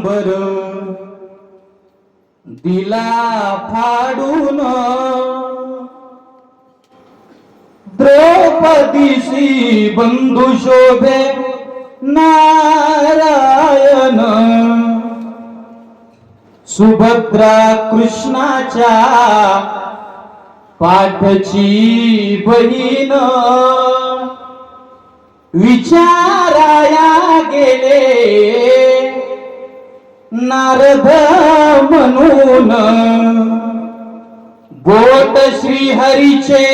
अंबर दिला फाडून. द्रौपदीशी बंधू शोभे नारायण. सुभद्रा कृष्णाच्या पाठची बहीण. विचाराया गेले. नारद म्हणून. बोट श्रीहरीचे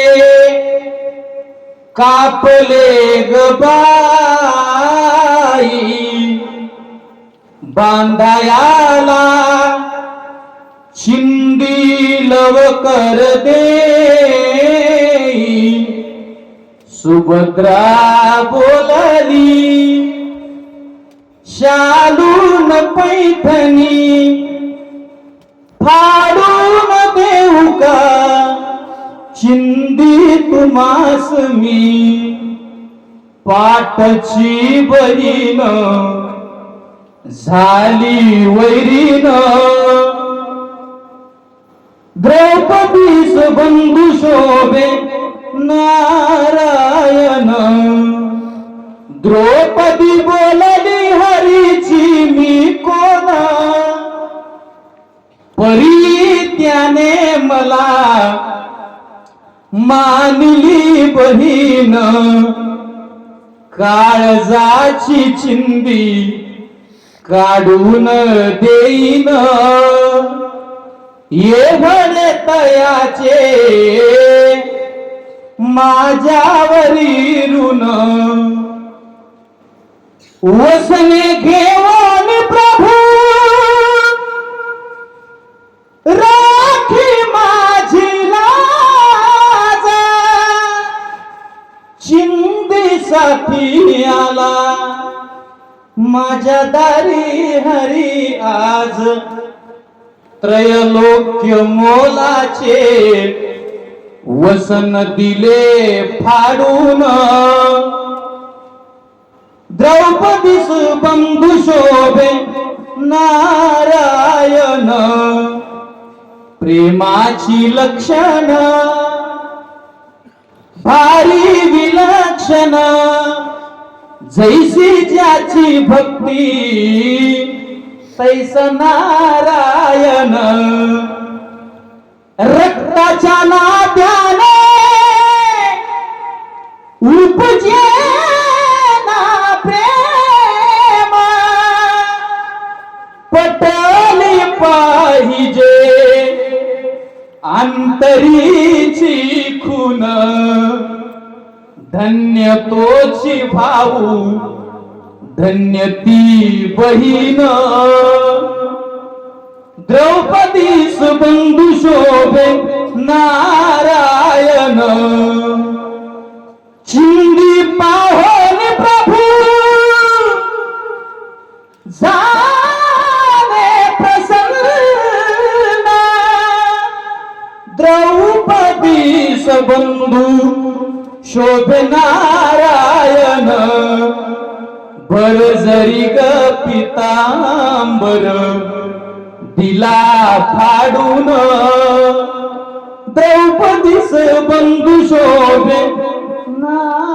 कापले गबाई बांधायाला शिंदी लव कर दे. सुभद्रा बोलली शालून पैठणी फाडून देऊ का? चिंदी तुम्हास मी. पाठची बहीण झाली वैरीन. द्रौपदीस बंधू शोभे नारायण. द्रौ मला मानली बहीण. काळजाची चिंदी काढून देईन. येभणे तयाचे माझ्यावरी ऋण वसने घे चिंदीसाठी आला. माझ्या दारी हरी आज. त्रयलोक्य मोलाचे वसन दिले फाडून. द्रौपदीस बंधू शोभे नारायण. प्रेमाची लक्षण विलक्षण जैसी ज्याची भक्ती तैस नारायण. रक्ताच्या नात्याने उपजे ना प्रेम. पटली पाहिजे अंतरीची खून. धन्य तोची भाऊ धन्य ती बहीण. द्रौपदीस बंधू शोभे नारायण. चिंदी पाहोन प्रभू. जाने प्रसन्न. द्रौपदीस बंधू शोभ नारायण. बर जरी ग पितांबर दिला फाडून. द्रौपदीस बंधू शोभे. ना